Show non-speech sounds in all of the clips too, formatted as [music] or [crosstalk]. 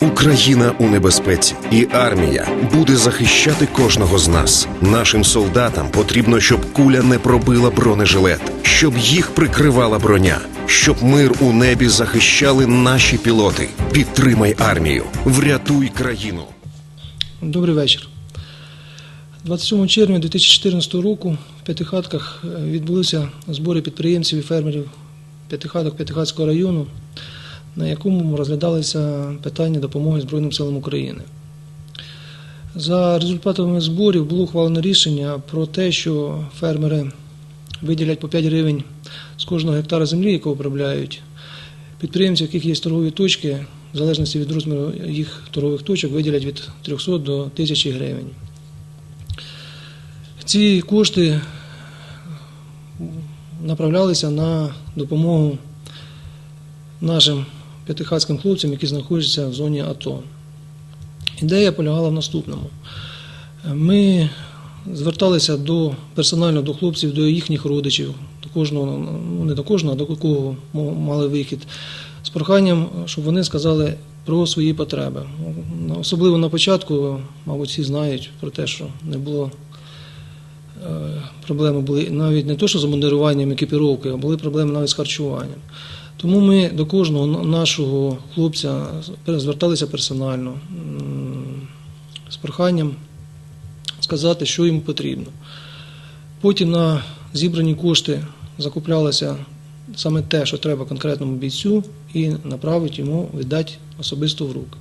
Україна у небезпеці, і армія буде захищати кожного з нас. Нашим солдатам потрібно, щоб куля не пробила бронежилет, щоб їх прикривала броня, щоб мир у небі захищали наші пілоти. Підтримай армію, врятуй країну. Добрий вечір. 27 червня 2014 року в П'ятихатках е, відбулися збори підприємців і фермерів П'ятихаток П'ятихатського району, на якому розглядалися питання допомоги Збройним силам України. За результатами зборів було ухвалено рішення про те, що фермери виділять по 5 гривень з кожного гектара землі, яку обробляють. Підприємці, в яких є торгові точки, в залежності від розміру їх торгових точок, виділять від 300 до 1000 гривень. Ці кошти направлялися на допомогу нашим п'ятихатським хлопцям, які знаходяться в зоні АТО. Ідея полягала в наступному. Ми зверталися до персонально до хлопців, до їхніх родичів, до кожного, ну не до кожного, а до кого мали вихід, з проханням, щоб вони сказали про свої потреби. Особливо на початку, мабуть, всі знають про те, що не було. е, Проблеми були навіть не то, що з обмундируванням екіпіровки, а були проблеми навіть з харчуванням. Тому ми до кожного нашого хлопця зверталися персонально з проханням сказати, що йому потрібно. Потім на зібрані кошти закуплялося саме те, що треба конкретному бійцю, і направити йому віддати особисто в руки.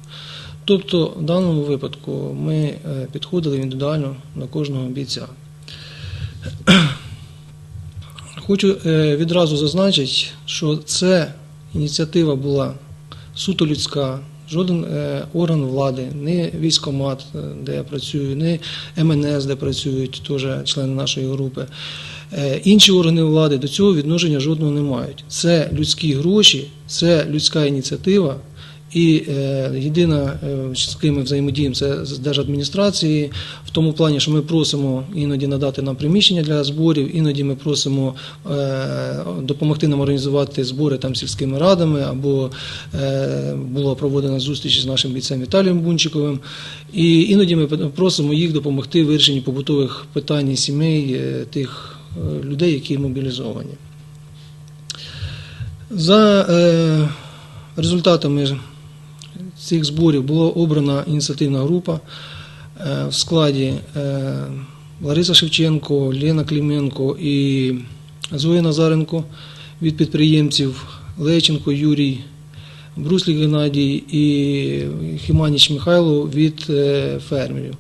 Тобто, в даному випадку ми е, підходили індивідуально до кожного бійця. Хочу е, відразу зазначити, що це ініціатива була суто людська, жоден е, орган влади, не військомат, е, де я працюю, не МНС, де працюють теж члени нашої групи. Інші органи влади до цього відношення жодного не мають. Це людські гроші, це людська ініціатива. І е, єдина, е, з ким ми взаємодіємо, це з держадміністрації, в тому плані, що ми просимо іноді надати нам приміщення для зборів, іноді ми просимо е, допомогти нам організувати збори там сільськими радами, або е, була проводена зустріч з нашим бійцем Віталієм Бунчиковим. І іноді ми просимо їх допомогти в вирішенні побутових питань сімей е, тих е, людей, які мобілізовані. За е, результатами цих зборів була обрана ініціативна група е, в складі е, Лариса Шевченко, Лена Клименко і Зоя Назаренко від підприємців Леченко Юрій, Бруслік Геннадій і Хіманіч Михайло від е, фермерів.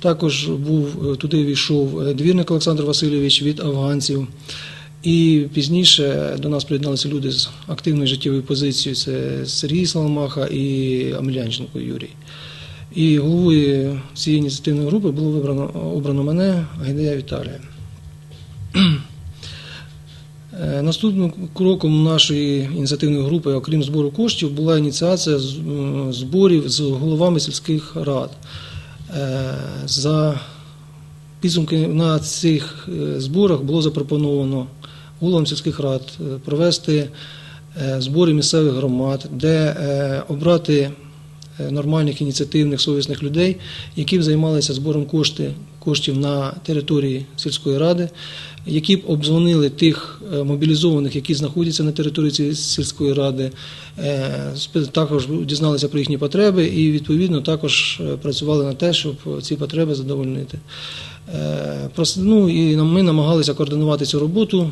Також був туди війшов двірник Олександр Васильович від афганців. І пізніше до нас приєдналися люди з активною життєвою позицією. Це Сергій Соломаха і Амелянченко Юрій. І головою цієї ініціативної групи було вибрано обрано мене, Гайдая Віталія. Е, Наступним кроком нашої ініціативної групи, окрім збору коштів, була ініціація зборів з головами сільських рад. Е, За підсумки на цих е, зборах було запропоновано головам сільських рад е, провести е, збори місцевих громад, де е, обрати нормальних ініціативних совісних людей, які б займалися збором кошти, коштів на території сільської ради, які б обдзвонили тих мобілізованих, які знаходяться на території сільської ради, також дізналися про їхні потреби і відповідно також працювали на те, щоб ці потреби задовольнити. Ну, і ми намагалися координувати цю роботу,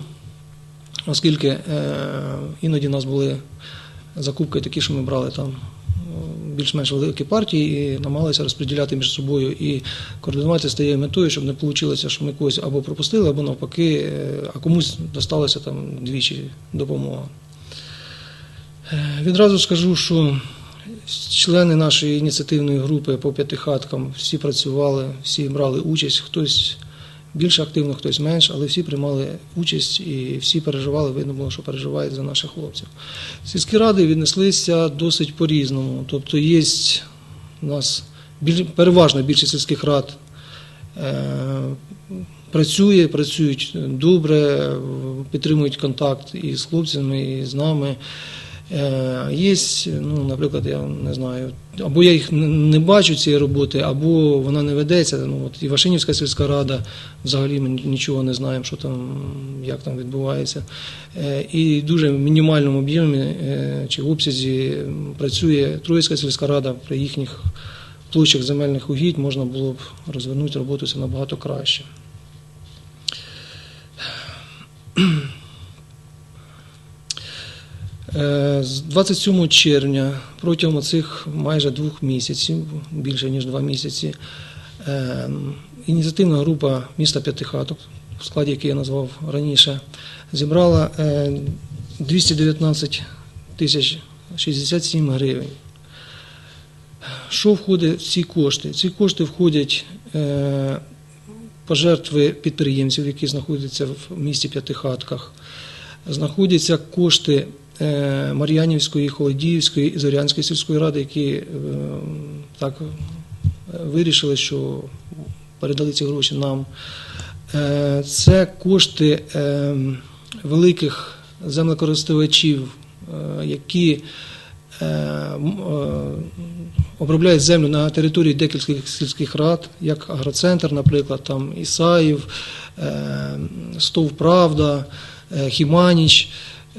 оскільки е, іноді у нас були закупки такі, що ми брали там е, більш-менш великі партії і намагалися розподіляти між собою. І координувати стає метою, щоб не вийшло, що ми когось або пропустили, або навпаки, е, а комусь досталося там двічі допомога. Відразу скажу, що члени нашої ініціативної групи по п'яти хаткам всі працювали, всі брали участь, хтось більш активно, хтось менш, але всі приймали участь і всі переживали, видно було, що переживають за наших хлопців. Сільські ради віднеслися досить по-різному. Тобто є у нас біль- переважна більшість сільських рад е, працює, працюють добре, підтримують контакт і з хлопцями, і з нами. Е, Є, ну, наприклад, я не знаю, або я їх не бачу цієї роботи, або вона не ведеться. Ну, от і Вашинівська сільська рада взагалі ми нічого не знаємо, що там, як там відбувається. Е, І в мінімальному об'ємі е, чи обсязі працює Троїцька сільська рада при їхніх площах земельних угідь можна було б розвернути роботу це набагато краще. Е, З 27 червня протягом цих майже двох місяців, більше ніж два місяці, е, ініціативна група міста П'ятихаток, в складі який я назвав раніше, зібрала е, 219 тисяч 67 гривень. Що входить в ці кошти? Ці кошти входять е, пожертви підприємців, які знаходяться в місті П'ятихатках, знаходяться кошти е, Мар'янівської, Холодіївської і Зорянської сільської ради, які е, так е, вирішили, що передали ці гроші нам. Е, Це кошти е, великих землекористувачів, е, які е, е, обробляють землю на території декількох сільських рад, як Агроцентр, наприклад, там Ісаїв, е, Стов Правда, е, Хіманіч.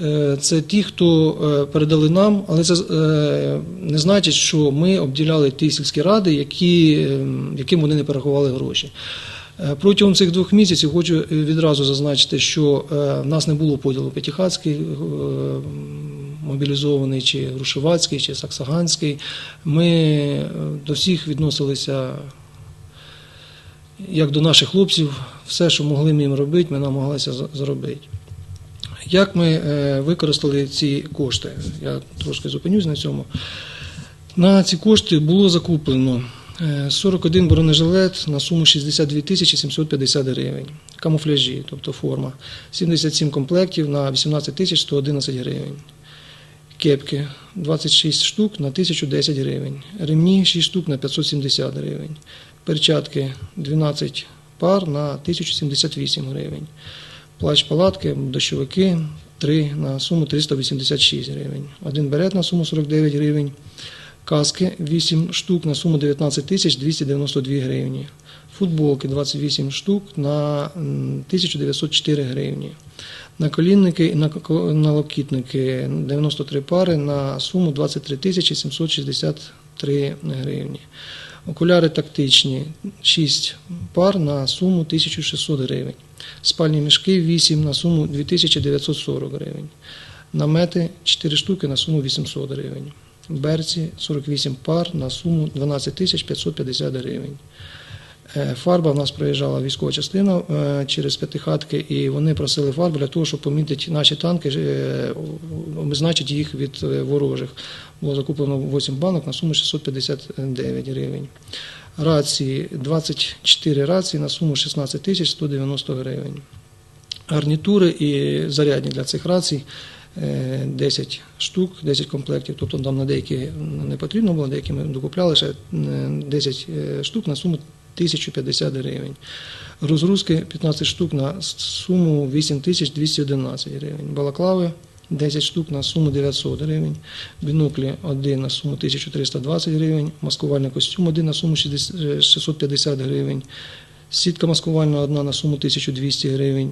Е, Це ті, хто е, передали нам, але це е, не значить, що ми обділяли ті сільські ради, які, е, яким вони не перерахували гроші. Протягом цих двох місяців хочу відразу зазначити, що в нас не було поділу П'ятихатський, е, мобілізований, чи Грушевацький, чи Саксаганський. Ми до всіх відносилися як до наших хлопців. Все, що могли ми їм робити, ми намагалися зробити. Як ми е, використали ці кошти? Я трошки зупинюсь на цьому. На ці кошти було закуплено е, 41 бронежилет на суму 62 тисячі 750 гривень, камуфляжі, тобто форма, 77 комплектів на 18 тисяч 111 гривень, кепки 26 штук на 1010 гривень, ремні 6 штук на 570 гривень, перчатки 12 пар на 1078 гривень, плащ-палатки, дощовики 3 на суму 386 гривень, один берет на суму 49 гривень, Каски 8 штук на суму 19 тисяч 292 гривні. Футболки 28 штук на 1904 гривні. Наколінники і налокітники 93 пари на суму 23 тисячі 763 гривні. Окуляри тактичні 6 пар на суму 1600 гривень. Спальні мішки 8 на суму 2940 гривень. Намети 4 штуки на суму 800 гривень. Берці 48 пар на суму 12 550 гривень. Е, Фарба в нас проїжджала військова частина е, через п'ятихатки, і вони просили фарбу для того, щоб помітити наші танки, е, обозначити їх від е, ворожих. Було закуплено 8 банок на суму 659 гривень. Рації 24 рації на суму 16 тисяч 190 гривень. Гарнітури і зарядні для цих рацій е, 10 штук, 10 комплектів. Тобто там на деякі не потрібно було, деякі ми докупляли ще е, 10 е, штук на суму 1050 гривень. Розгрузки 15 штук на суму 8211 гривень. Балаклави 10 штук на суму 900 гривень. Біноклі 1 на суму 1320 гривень. Маскувальний костюм 1 на суму 60 е, 650 гривень. Сітка маскувальна 1 на суму 1200 гривень.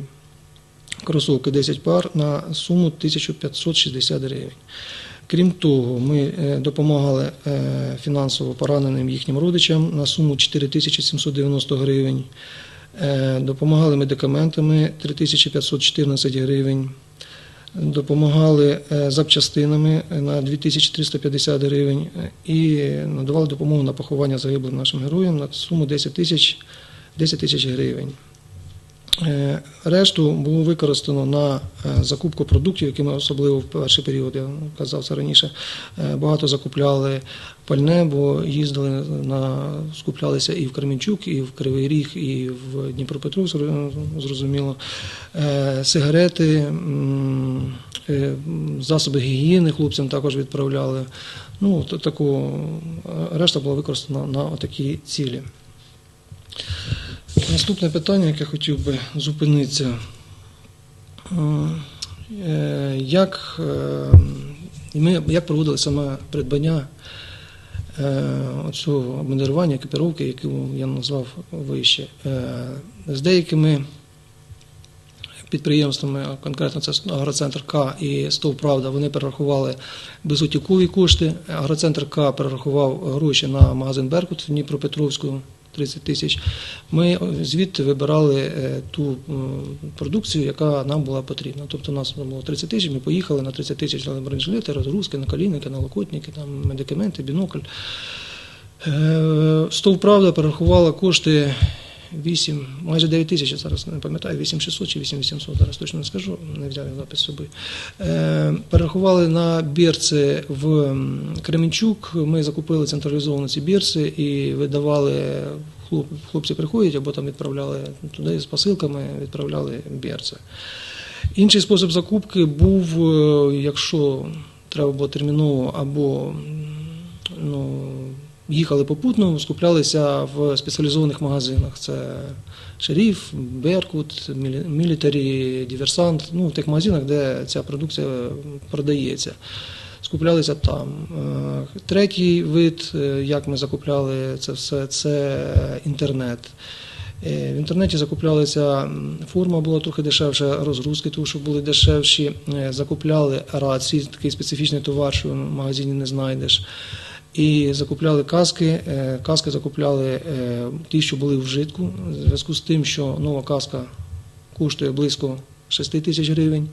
Кросовки 10 пар на суму 1560 гривень. Крім того, ми е, допомагали е, фінансово пораненим їхнім родичам на суму 4790 гривень. Допомагали медикаментами 3514 гривень. Допомагали е, запчастинами на 2350 гривень е, і надавали допомогу на поховання загиблим нашим героям на суму 10 тисяч 10 тисяч гривень. Е, Решту було використано на е, закупку продуктів, які ми особливо в перший період, я казав це раніше, е, багато закупляли пальне, бо їздили на скуплялися і в Кременчук, і в Кривий Ріг, і в Дніпропетровськ, зрозуміло. Сигарети, засоби гігієни хлопцям також відправляли. Ну, таку решта була використана на отакі цілі. Наступне питання, яке хотів би зупинитися. Е, Як, е, як проводили саме придбання е, цього обмундирування, екіпіровки, яку я назвав вище. Е, з деякими підприємствами, конкретно це Агроцентр К і СТОВ Правда, вони перерахували безготівкові кошти. Агроцентр К перерахував гроші на магазин Беркут в Дніпропетровську. 30 тисяч. Ми звідти вибирали е, ту продукцію, яка нам була потрібна. Тобто у нас було 30 тисяч, ми поїхали на 30 тисяч на бронежилети, розгрузки, наколінники, налокотники, там, медикаменти, бінокль. Стовправда перерахувала кошти 8, майже 9 тисяч, я зараз не пам'ятаю, 8600 чи 8800, зараз точно не скажу, не взяв запис з собою. Е, Перерахували на бірці в Кременчук, ми закупили централізовано ці бірці і видавали, хлоп- хлопці приходять або там відправляли туди з посилками, відправляли бірці. Інший спосіб закупки був, е, якщо треба було терміново або ну, їхали попутно, скуплялися в спеціалізованих магазинах. Це Шеріф, Беркут, Мілітарі, Діверсант, ну, в тих магазинах, де ця продукція продається. Скуплялися там. Е, Третій вид, е, як ми закупляли це все, це інтернет. Е, В інтернеті закуплялися форма була трохи дешевша, розгрузки, тому що були дешевші. Закупляли рації, такий специфічний товар, що в магазині не знайдеш. І закупляли каски. Е, Каски закупляли е, ті, що були в вжитку, в зв'язку з тим, що нова каска коштує близько 6 тисяч гривень.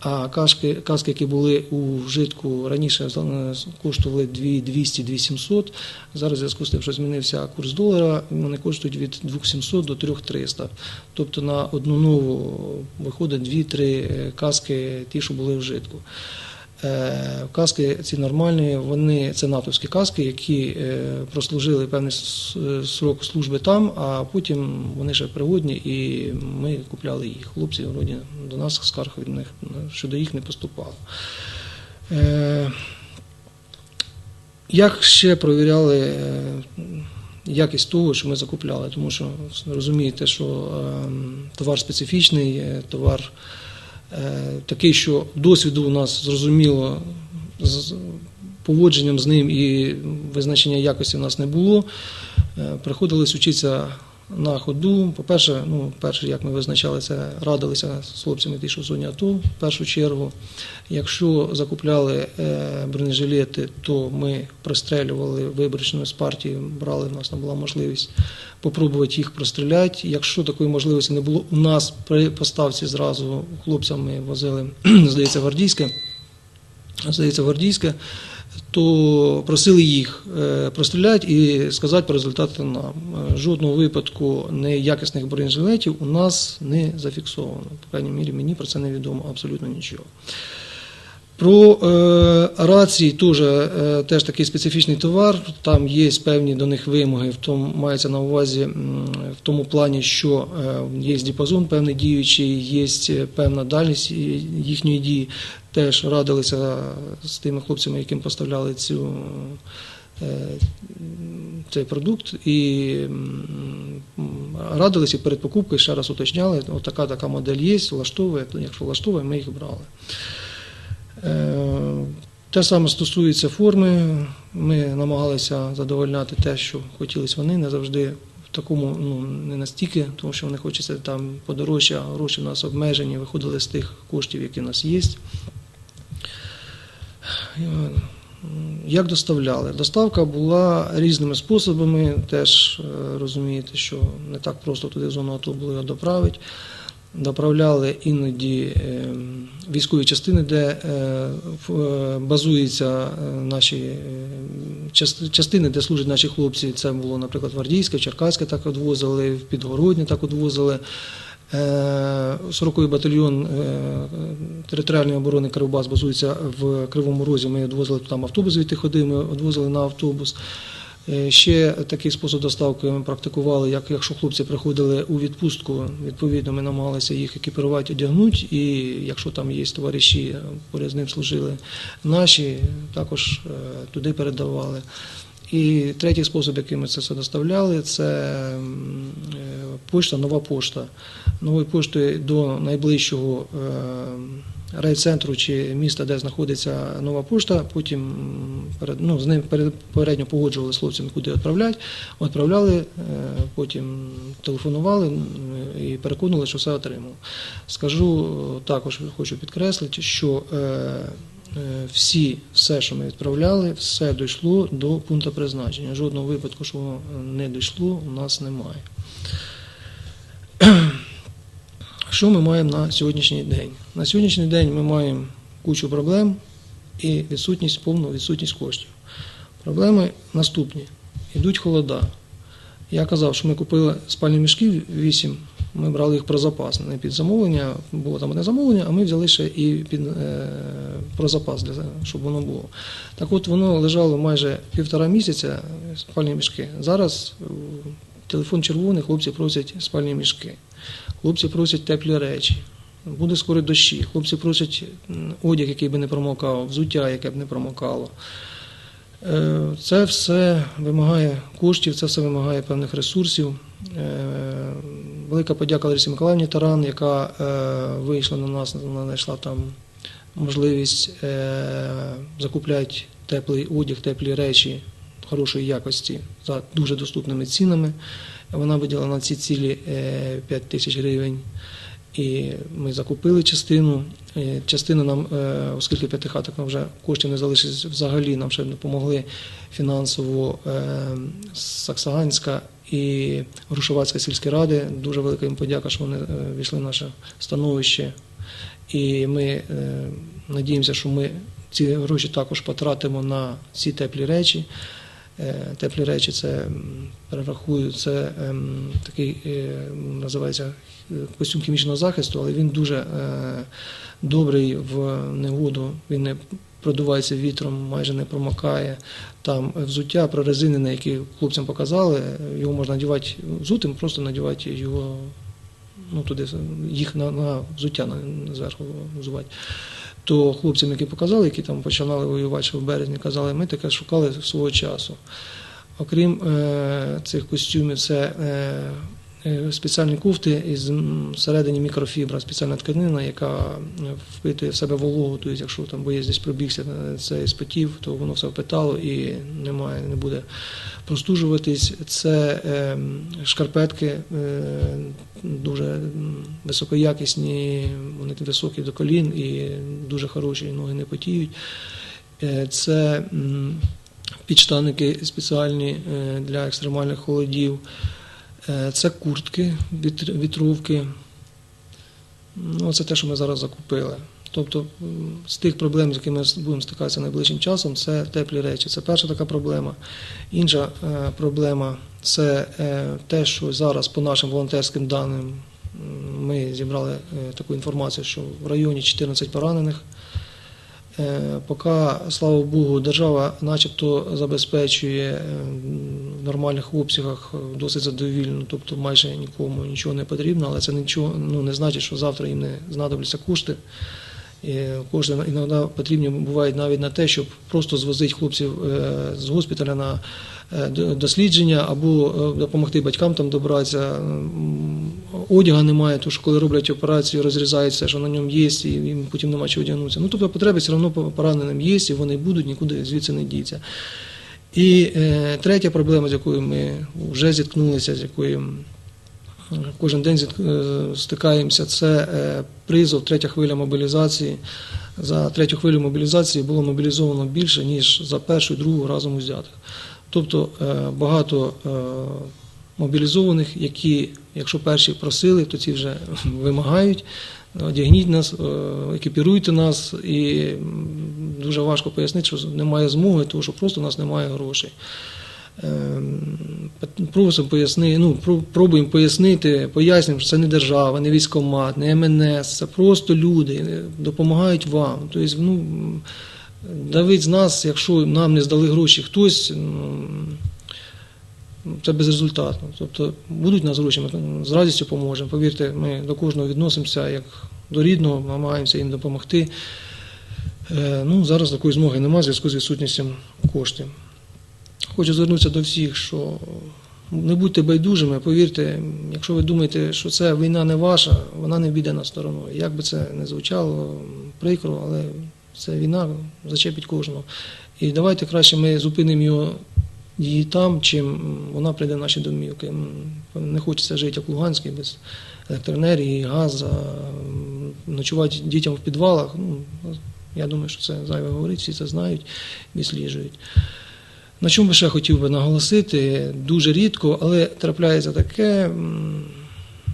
А каски, каски, які були у вжитку раніше, е, коштували 200-2700. Зараз в зв'язку з тим, що змінився курс долара, вони коштують від 2700 до 3300. Тобто на одну нову виходить 2-3 каски, ті, що були в вжитку. Е, Каски ці нормальні, вони це натовські каски, які е, прослужили певний срок служби там, а потім вони ще пригодні, і ми купляли їх. Хлопці вроді до нас скарг від них щодо їх не поступало. Е, Як ще провіряли якість того, що ми закупляли? Тому що розумієте, що е, товар специфічний, товар такий, що досвіду у нас зрозуміло з поводженням з ним і визначення якості у нас не було. Е, Приходилось вчитися на ходу. По-перше, ну, перше, як ми визначали це, радилися з хлопцями, ті, що в зоні АТО, в першу чергу. Якщо закупляли е, бронежилети, то ми прострелювали виборочно з партії, брали, у нас там була можливість попробувати їх простріляти. Якщо такої можливості не було, у нас при поставці зразу хлопцям ми возили, [clears throat] здається, гвардійське, здається, гвардійське, то просили їх е, простріляти і сказати про результати нам. Е, Жодного випадку неякісних бронежилетів у нас не зафіксовано. По крайній мірі, мені про це не відомо абсолютно нічого. Про е, рації теж, е, теж такий специфічний товар. Там є певні до них вимоги, в тому мається на увазі в тому плані, що е, є діапазон певний діючий, є певна дальність їхньої дії. Теж радилися з тими хлопцями, яким поставляли цю. е, Цей продукт і радилися перед покупкою, ще раз уточняли, от така така модель є, влаштовує, якщо влаштовує, ми їх брали. Е, Те саме стосується форми. Ми намагалися задовольняти те, що хотілося вони, не завжди в такому, ну не настільки, тому що вони хочеться там подорожче, а гроші в нас обмежені, виходили з тих коштів, які в нас є. Як доставляли? Доставка була різними способами. Теж е, розумієте, що не так просто туди зону АТО було доправити. Доправляли іноді е, військові частини, де е, е, базуються наші частини, де служать наші хлопці. Це було, наприклад, Гвардійське, Черкаське так відвозили, в Підгородні так відвозили. Е, 40-й батальйон територіальної оборони Кривбас базується в Кривому Розі. Ми відвозили там автобус звідти ходив, ми відвозили на автобус. Е, Ще такий спосіб доставки ми практикували, як якщо хлопці приходили у відпустку, відповідно ми намагалися їх екіпірувати, одягнути, і якщо там є товариші, поряд з ним служили наші, також е, туди передавали. І третій спосіб, яким ми це все доставляли, це е, пошта, нова пошта. Новою поштою до найближчого е, райцентру чи міста, де знаходиться нова пошта. Потім ну, з ним перед- попередньо погоджували з хлопцями, куди відправляти. Відправляли, е, потім телефонували і переконували, що все отримав. Скажу е, також, хочу підкреслити, що е, всі, все, що ми відправляли, все дійшло до пункту призначення. Жодного випадку, що воно не дійшло, у нас немає. Що ми маємо на сьогоднішній день? На сьогоднішній день ми маємо кучу проблем і відсутність, повну відсутність коштів. Проблеми наступні: йдуть холода. Я казав, що ми купили спальні мішки 8, ми брали їх про запас, не під замовлення, було там одне замовлення, а ми взяли ще і під е, про запас, для, щоб воно було. Так от воно лежало майже півтора місяця, спальні мішки. Зараз е, телефон червоний, хлопці просять спальні мішки. Хлопці просять теплі речі. Буде скоро дощі. Хлопці просять одяг, який би не промокав, взуття, яке б не промокало. Е, Це все вимагає коштів, це все вимагає певних ресурсів. Е, Велика подяка Ларисі Миколаївні Таран, яка е, вийшла на нас, знайшла там можливість закупляти теплий одяг, теплі речі хорошої якості за дуже доступними цінами. Вона виділила на ці цілі е, 5 тисяч гривень. І ми закупили частину. Е, Частина нам, е, оскільки п'ятихаток нам вже коштів не залишилось взагалі, нам ще допомогли фінансово е, Саксаганська і Грушовацька сільські ради. Дуже велика їм подяка, що вони е, війшли в наше становище. І ми е, надіємося, що ми ці гроші також потратимо на ці теплі речі. Е, Теплі речі це перерахую, це ем, такий е, називається е, костюм хімічного захисту, але він дуже добрий в негоду. Він не продувається вітром, майже не промокає. Там взуття прорезинене, які хлопцям показали, його можна надівати взутим, просто надівати його ну, туди, їх на, на взуття на, зверху взувати. То хлопцям, які показали, які там починали воювати ще в березні, казали, ми таке шукали свого часу. Окрім е, цих костюмів, це е, спеціальні кофти із м, всередині мікрофібра, спеціальна тканина, яка е, впитує в себе вологу. Тобто, якщо там боєць десь пробігся е, це спотів, то воно все впитало і немає, не буде простужуватись. Це е, шкарпетки е, дуже високоякісні, вони високі до колін і дуже хороші, ноги не потіють. Е, Це м, підштанники спеціальні е, для екстремальних холодів. Е, Це куртки, вітровки. Ну, це те, що ми зараз закупили. Тобто з тих проблем, з якими ми будемо стикатися найближчим часом, це теплі речі. Це перша така проблема. Інша е, проблема це е, те, що зараз по нашим волонтерським даним ми зібрали таку інформацію, що в районі 14 поранених. Е, Поки, слава Богу, держава начебто забезпечує е, в нормальних обсягах е, досить задовільно, тобто майже нікому нічого не потрібно, але це нічого ну, не значить, що завтра їм не знадобляться кошти. Кошти іноді потрібні бувають навіть на те, щоб просто звозити хлопців е, з госпіталя на е, дослідження або е, допомогти батькам там добратися. Одяга немає, тому що коли роблять операцію, розрізають все, що на ньому є, і їм потім нема чого одягнутися. Ну тобто потреби все одно по пораненим є, і вони будуть, нікуди звідси не діться. І е, третя проблема, з якою ми вже зіткнулися, з якою кожен день е, стикаємося, це е, призов, третя хвиля мобілізації. За третю хвилю мобілізації було мобілізовано більше, ніж за першу і другу разом узятих. Тобто е, багато мобілізованих, які, якщо перші просили, то ці вже [laughs] вимагають. Одягніть нас, екіпіруйте нас, і дуже важко пояснити, що немає змоги, тому що просто у нас немає грошей. Ем, Просимо поясни, ну, пробуємо пояснити, пояснюємо, що це не держава, не військомат, не МНС, це просто люди, е, допомагають вам. Тобто, ну, давить з нас, якщо нам не здали гроші хтось, ну, це безрезультатно. Тобто будуть нас гроші, ми з радістю поможемо. Повірте, ми до кожного відносимося як до рідного, намагаємося їм допомогти. Е, Ну, зараз такої змоги немає в зв'язку з відсутністю коштів. Хочу звернутися до всіх, що Не будьте байдужими, повірте, якщо ви думаєте, що це війна не ваша, вона не піде на сторону. Як би це не звучало прикро, але це війна зачепить кожного. І давайте краще ми зупинимо його її там, чим вона прийде в наші домівки. Не хочеться жити як в Луганській без електроенергії, газу, ночувати дітям в підвалах. Ну, я думаю, що це зайве говорить, всі це знають, відсліджують. На чому би ще хотів би наголосити, дуже рідко, але трапляється таке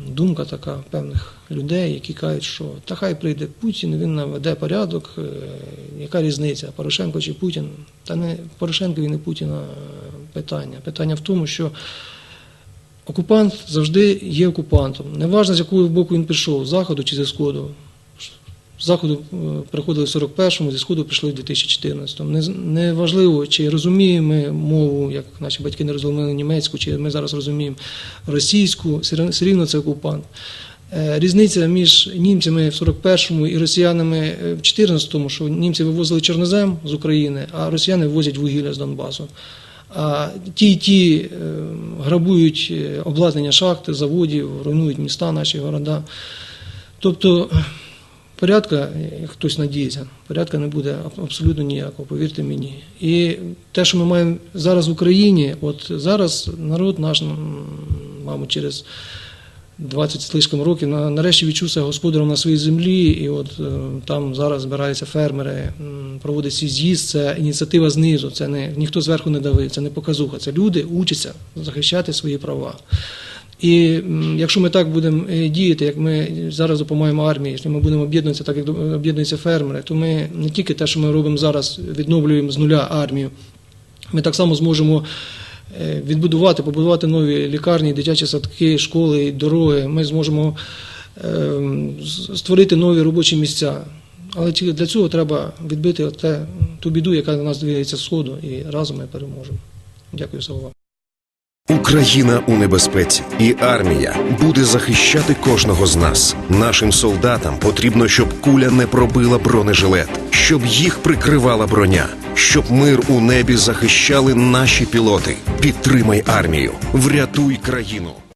думка така певних людей, які кажуть, що та хай прийде Путін, він наведе порядок. е, Яка різниця, Порошенко чи Путін? Та не Порошенко і не Путіна питання. Питання в тому, що окупант завжди є окупантом. Неважно, з якого боку він прийшов, з заходу чи зі сходу. Заходу е, приходили в 41-му, зі сходу прийшли в 2014-му. Не, не чи розуміємо ми мову, як наші батьки не розуміли німецьку, чи ми зараз розуміємо російську, все рівно- це окупант. Е, Різниця між німцями в 41-му і росіянами е, в 14-му, що німці вивозили чорнозем з України, а росіяни ввозять вугілля з Донбасу. А ті, й ті грабують обладнання шахти, заводів, руйнують міста, наші города. Тобто порядка, як хтось надіється, порядка не буде абсолютно ніякого, повірте мені. І те, що ми маємо зараз в Україні, от зараз народ наш, мабуть, через 20 з лишком років на- нарешті відчувся господарем на своїй землі, і от е, там зараз збираються фермери, проводить свій з'їзд. Це ініціатива знизу. Це не ніхто зверху не давив, це не показуха. Це люди учаться захищати свої права. І якщо ми так будемо е, діяти, як ми зараз допомагаємо армії, якщо ми будемо об'єднуватися так, як об'єднуються фермери, то ми не тільки те, що ми робимо зараз, відновлюємо з нуля армію, ми так само зможемо е, відбудувати, побудувати нові лікарні, дитячі садки, школи, дороги. Ми зможемо е, створити нові робочі місця. Але для цього треба відбити те, ту біду, яка на нас двигається з сходу, і разом ми переможемо. Дякую за увагу. Україна у небезпеці, і армія буде захищати кожного з нас. Нашим солдатам потрібно, щоб куля не пробила бронежилет, щоб їх прикривала броня, щоб мир у небі захищали наші пілоти. Підтримай армію, врятуй країну.